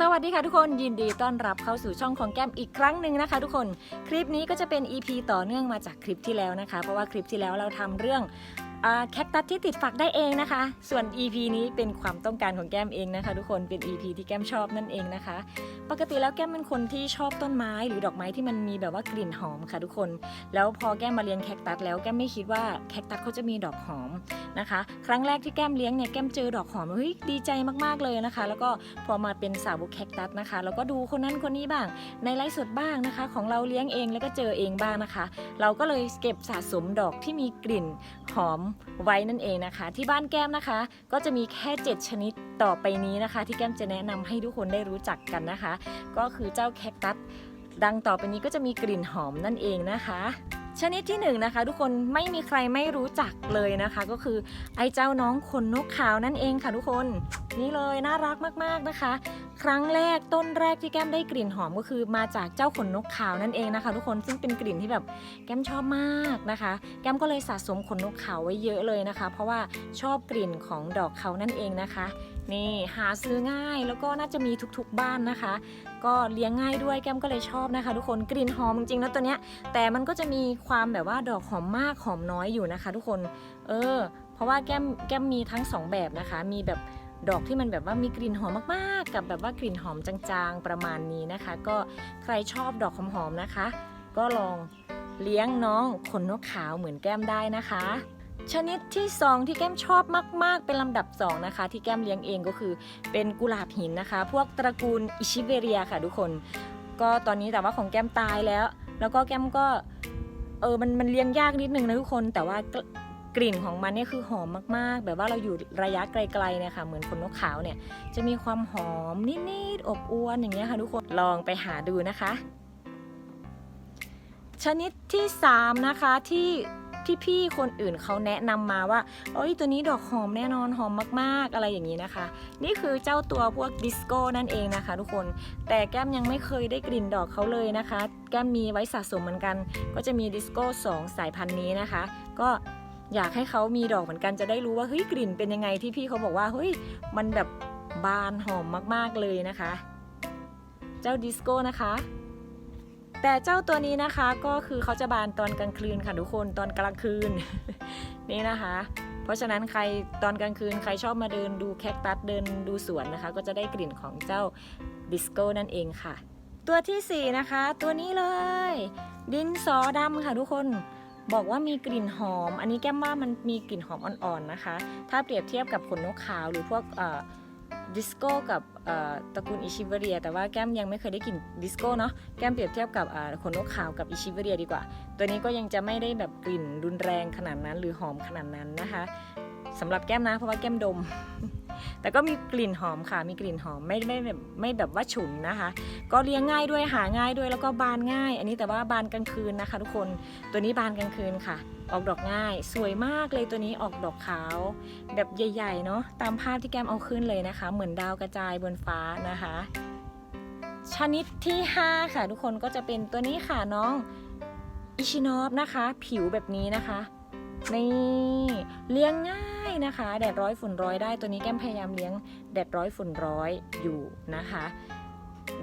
สวัสดีค่ะทุกคนยินดีต้อนรับเข้าสู่ช่องของแก้มอีกครั้งหนึ่งนะคะ ทุกคนคลิปนี้ก็จะเป็น EP ต่อเนื่องมาจากคลิปที่แล้วนะคะ เพราะว่าคลิปที่แล้วเราทำเรื่อง แคคตัสที่ติดฝักได้เองนะคะ ส่วน EP นี้เป็นความต้องการของแก้มเองนะคะ ทุกคนเป็น EP ที่แก้มชอบนั่นเองนะคะ ปกติแล้วแก้มเป็นคนที่ชอบต้นไม้หรือดอกไม้ที่มันมีแบบว่ากลิ่นหอมค่ะทุกคน แล้วพอแก้มมาเลี้ยงแคคตัสแล้วแก้มไม่คิดว่าแคคตัสเขาจะมีดอกหอมนะคะ ครั้งแรกที่แก้มเลี้ยงเนี่ยแก้มเจอดอกหอมเฮ้ยดีใจมากๆเลยนะคะ แล้วก็พอมาเป็นสาวกแคคตัสนะคะแล้วก็ดูคนนั้นคนนี้บ้าง ในไลฟ์สดบ้างนะคะ ของเราเลี้ยงเองแล้วก็เจอเองบ้างนะคะ เราก็เลยเก็บสะสมดอกที่มีกลิ่นหอมไว้นั่นเองนะคะ ที่บ้านแก้มนะคะ ก็จะมีแค่ 7 ชนิดต่อไปนี้นะคะ ที่แก้มจะแนะนำให้ทุกคนได้รู้จักกันนะคะ ก็คือเจ้าแคคตัสดังต่อไปนี้ก็จะมีกลิ่นหอมนั่นเองนะคะ ชนิดที่หนึ่งนะคะทุกคนไม่มีใครไม่รู้จักเลยนะคะ ก็คือไอ้เจ้าน้องขนนกขาวนั่นเองค่ะทุกคนนี่เลยน่ารักมากๆนะคะ ครั้งแรกต้นแรกที่แก้มได้กลิ่นหอมก็คือมาจากเจ้าขนนกขาวนั่นเองนะคะ ทุกคนซึ่งเป็นกลิ่นที่แบบแก้มชอบมากนะคะ แก้มก็เลยสะสมขนนกขาวไว้เยอะเลยนะคะ เพราะว่าชอบกลิ่นของดอกเขานั่นเองนะคะ นี่หาซื้อง่ายแล้วก็น่าจะมีทุกๆบ้านนะคะ ก็เลี้ยงง่ายด้วยแก้มก็เลยชอบนะคะ ทุกคนกลิ่นหอมจริงๆนะตัวเนี้ยแต่มันก็จะมีความแบบว่าดอกหอมมากหอมน้อยอยู่นะคะ ทุกคนเออเพราะว่าแก้มแก้มมีทั้งสองแบบนะคะ มีแบบดอกที่มันแบบว่ามีกลิ่นหอมมากๆ กับแบบว่ากลิ่นหอมจางๆประมาณนี้นะคะ ก็ใครชอบดอกหอมๆนะคะ ก็ลองเลี้ยงน้องขนนกขาวเหมือนแก้มได้นะคะ ชนิดที่สองที่แก้มชอบมาก ๆ เป็นลำดับสองนะคะ ที่แก้มเลี้ยงเองก็คือเป็นกุหลาบหินนะคะ พวกตระกูลอิชิเบเรียค่ะทุกคน ก็ตอนนี้แต่ว่าของแก้มตายแล้ว แล้วก็แก้มก็เออมันมันเลี้ยงยากนิดนึงนะทุกคน แต่ว่ากลกลิ่นของมันเนี่ยคือหอมมากๆ แบบว่าเราอยู่ระยะไกลๆเนี่ยค่ะเหมือนขนนกขาวเนี่ยจะมีความหอมนิดๆอบอวนอย่างเงี้ยค่ะทุกคนลองไปหาดูนะคะ ชนิดที่ 3 นะคะที่ ที่พี่คนอื่นเขาแนะนำมาว่าเอ้ยตัวนี้ดอกหอมแน่นอนหอมมากๆอะไรอย่างนี้นะคะ นี่คือเจ้าตัวพวกดิสโก้นั่นเองนะคะ ทุกคนแต่แก้มยังไม่เคยได้กลิ่นดอกเขาเลยนะคะ แก้มมีไว้สะสมเหมือนกัน ก็จะมีดิสโก้2สายพันธุ์นี้นะคะ ก็อยากให้เขามีดอกเหมือนกันจะได้รู้ว่าเฮ้ยกลิ่นเป็นยังไงที่พี่เขาบอกว่าเฮ้ยมันแบบบานหอมมากๆเลยนะคะ เจ้าดิสโก้นะคะ แต่เจ้าตัวนี้นะคะก็คือเขาจะบานตอนกลางคืนค่ะทุกคนตอนกลางคืนนี่นะคะ เพราะฉะนั้นใครตอนกลางคืนใครชอบมาเดินดูแคคตัสเดินดูสวนนะคะ ก็จะได้กลิ่นของเจ้าดิสโก้นั่นเองค่ะ ตัวที่ 4 นะคะ ตัวนี้เลย ดินสอดำค่ะทุกคนบอกว่ามีกลิ่นหอม อันนี้แก้มว่ามันมีกลิ่นหอมอ่อนๆนะคะ ถ้าเปรียบเทียบกับขนนกขาวหรือพวก ดิสโก้กับตระกูลอิชิเบเรีย แต่ว่าแก้มยังไม่เคยได้กลิ่นดิสโก้เนาะแก้มเปรียบเทียบกับขนนกขาวกับอิชิเบเรียดีกว่า ตัวนี้ก็ยังจะไม่ได้แบบกลิ่นรุนแรงขนาดนั้น หรือหอมขนาดนั้นนะคะ สำหรับแก้มนะเพราะว่าแก้มดม แต่ก็มีกลิ่นหอมค่ะ มีกลิ่นหอมไม่ไม่แบบไม่แบบว่าฉุนนะคะ ก็เลี้ยงง่ายด้วยหาง่ายด้วยแล้วก็บานง่าย อันนี้แต่ว่าบานกลางคืนนะคะ ทุกคนตัวนี้บานกลางคืนค่ะ ออกดอกง่าย สวยมากเลยตัวนี้ออกดอกขาว แบบใหญ่ๆเนาะตามภาพที่แก้มเอาขึ้นเลยนะคะ เหมือนดาวกระจายบนฟ้านะคะ ชนิดที่ 5 ค่ะ ทุกคนก็จะเป็นตัวนี้ค่ะน้องอิชินอฟนะคะ ผิวแบบนี้นะคะ นี่เลี้ยงง่ายนะคะ แดดร้อยฝุ่นร้อยได้ตัวนี้แก้มพยายามเลี้ยงแดดร้อยฝุ่นร้อยอยู่นะคะ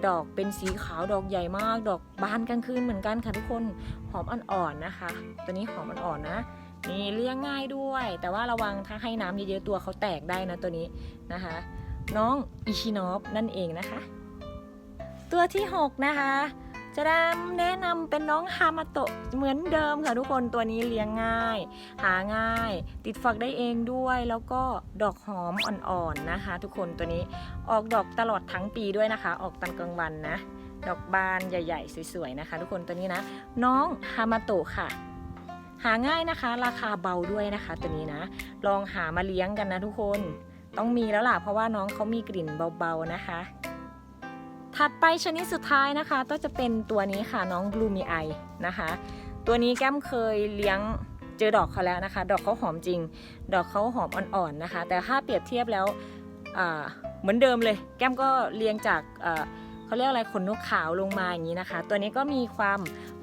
ดอกเป็นสีขาวดอกใหญ่มาก ดอกบานกลางคืนเหมือนกันค่ะทุกคนหอมอ่อนๆนะคะ ตัวนี้หอมอ่อนๆนะนี่เลี้ยงง่ายด้วย แต่ว่าระวังถ้าให้น้ำเยอะๆตัวเขาแตกได้นะตัวนี้นะคะ น้องอิชินอฟนั่นเองนะคะ ตัวที่ 6 นะคะ จะดำแนะนำเป็นน้องฮามาโตะเหมือนเดิมค่ะทุกคนตัวนี้เลี้ยงง่าย หาง่าย ติดฝักได้เองด้วยแล้วก็ดอกหอมอ่อนๆนะคะ ทุกคนตัวนี้ออกดอกตลอดทั้งปีด้วยนะคะ ออกตอนกลางวันนะ ดอกบานใหญ่ ๆ สวยๆนะคะ ทุกคนตัวนี้นะ น้องฮามาโตะค่ะหาง่ายนะคะ ราคาเบาด้วยนะคะตัวนี้นะ ลองหามาเลี้ยงกันนะทุกคนต้องมีแล้วล่ะเพราะว่าน้องเขามีกลิ่นเบาๆนะคะ ถัดไปชนิดสุดท้ายนะคะ ก็จะเป็นตัวนี้ค่ะน้องบลูมีไอนะคะ ตัวนี้แก้มเคยเลี้ยงเจอดอกเขาแล้วนะคะ ดอกเขาหอมจริง ดอกเขาหอมอ่อนๆนะคะ แต่ถ้าเปรียบเทียบแล้วเหมือนเดิมเลย แก้มก็เลี้ยงจากเขาเรียกอะไรขนนกขาวลงมาอย่างนี้นะคะ ตัวนี้ก็มีความ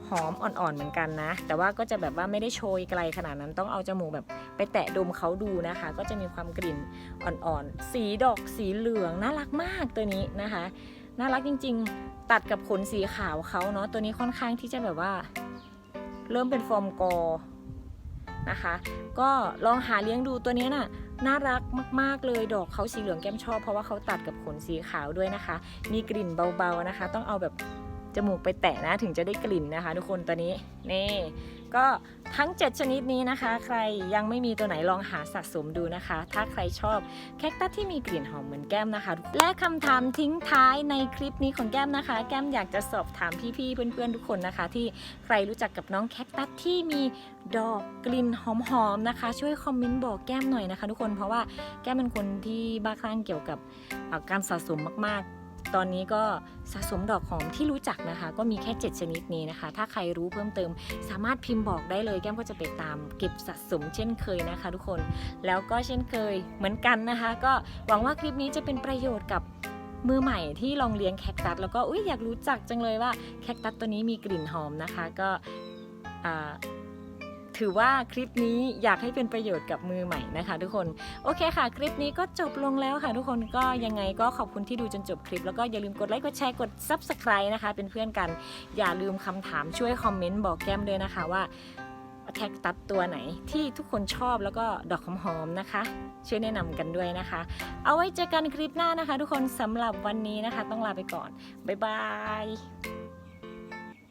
หอมอ่อนๆเหมือนกันนะ แต่ว่าก็จะแบบว่าไม่ได้โชยไกลขนาดนั้นต้องเอาจมูกแบบไปแตะดมเขาดูนะคะ ก็จะมีความกลิ่นอ่อนๆ สีดอกสีเหลืองน่ารักมากตัวนี้นะคะ น่ารักจริง ๆ ตัดกับขนสีขาวเขาเนาะตัวนี้ค่อนข้างที่จะแบบว่า เริ่มเป็นฟอร์มกอนะคะ ก็ลองหาเลี้ยงดูตัวนี้ยน่ะน่ารักมาก ๆ เลยดอกเขาสีเหลืองแก้มชอบเพราะว่าเขาตัดกับขนสีขาวด้วยนะคะ มีกลิ่นเบา ๆ นะคะ ต้องเอาแบบ จมูกไปแตะนะถึงจะได้กลิ่นนะคะ ทุกคนตัวนี้นี่ก็ทั้ง 7 ชนิดนี้นะคะ ใครยังไม่มีตัวไหนลองหาสะสมดูนะคะ ถ้าใครชอบแคคตัสที่มีกลิ่นหอมเหมือนแก้มนะคะ และคำถามทิ้งท้ายในคลิปนี้ของแก้มนะคะ แก้มอยากจะสอบถามพี่ๆเพื่อนๆทุกคนนะคะ ที่ใครรู้จักกับน้องแคคตัสที่มีดอกกลิ่นหอมๆนะคะ ช่วยคอมเมนต์บอกแก้มหน่อยนะคะ ทุกคนเพราะว่าแก้มเป็นคนที่บ้าคลั่งเกี่ยวกับการสะสมมากๆ ตอนนี้ก็สะสมดอกหอมที่รู้จักนะคะ ก็มีแค่ 7 ชนิดนี้นะคะ ถ้าใครรู้เพิ่มเติม สามารถพิมพ์บอกได้เลยแก้มก็จะไปตามเก็บสะสมเช่นเคยนะคะ ทุกคนแล้วก็เช่นเคยเหมือนกันนะคะ ก็หวังว่าคลิปนี้จะเป็นประโยชน์กับมือใหม่ที่ลองเลี้ยงแคคตัสแล้วก็อุ้ยอยากรู้จักจังเลยว่าแคคตัสตัวนี้มีกลิ่นหอมนะคะ ก็ ถือว่าคลิปนี้อยากให้เป็นประโยชน์กับมือใหม่นะคะ ทุกคนโอเคค่ะ คลิปนี้ก็จบลงแล้วค่ะ ทุกคนก็ยังไงก็ขอบคุณที่ดูจนจบคลิป แล้วก็อย่าลืมกดไลค์กดแชร์กด Subscribe นะคะ เป็นเพื่อนกัน อย่าลืมคำถามช่วยคอมเมนต์บอกแก้มด้วยนะคะว่าแท็กตัดตัวไหนที่ทุกคนชอบแล้วก็ดอกหอมๆนะคะ ช่วยแนะนำกันด้วยนะคะ เอาไว้เจอกันคลิปหน้านะคะ ทุกคนสำหรับวันนี้นะคะ ต้องลาไปก่อน บ๊ายบาย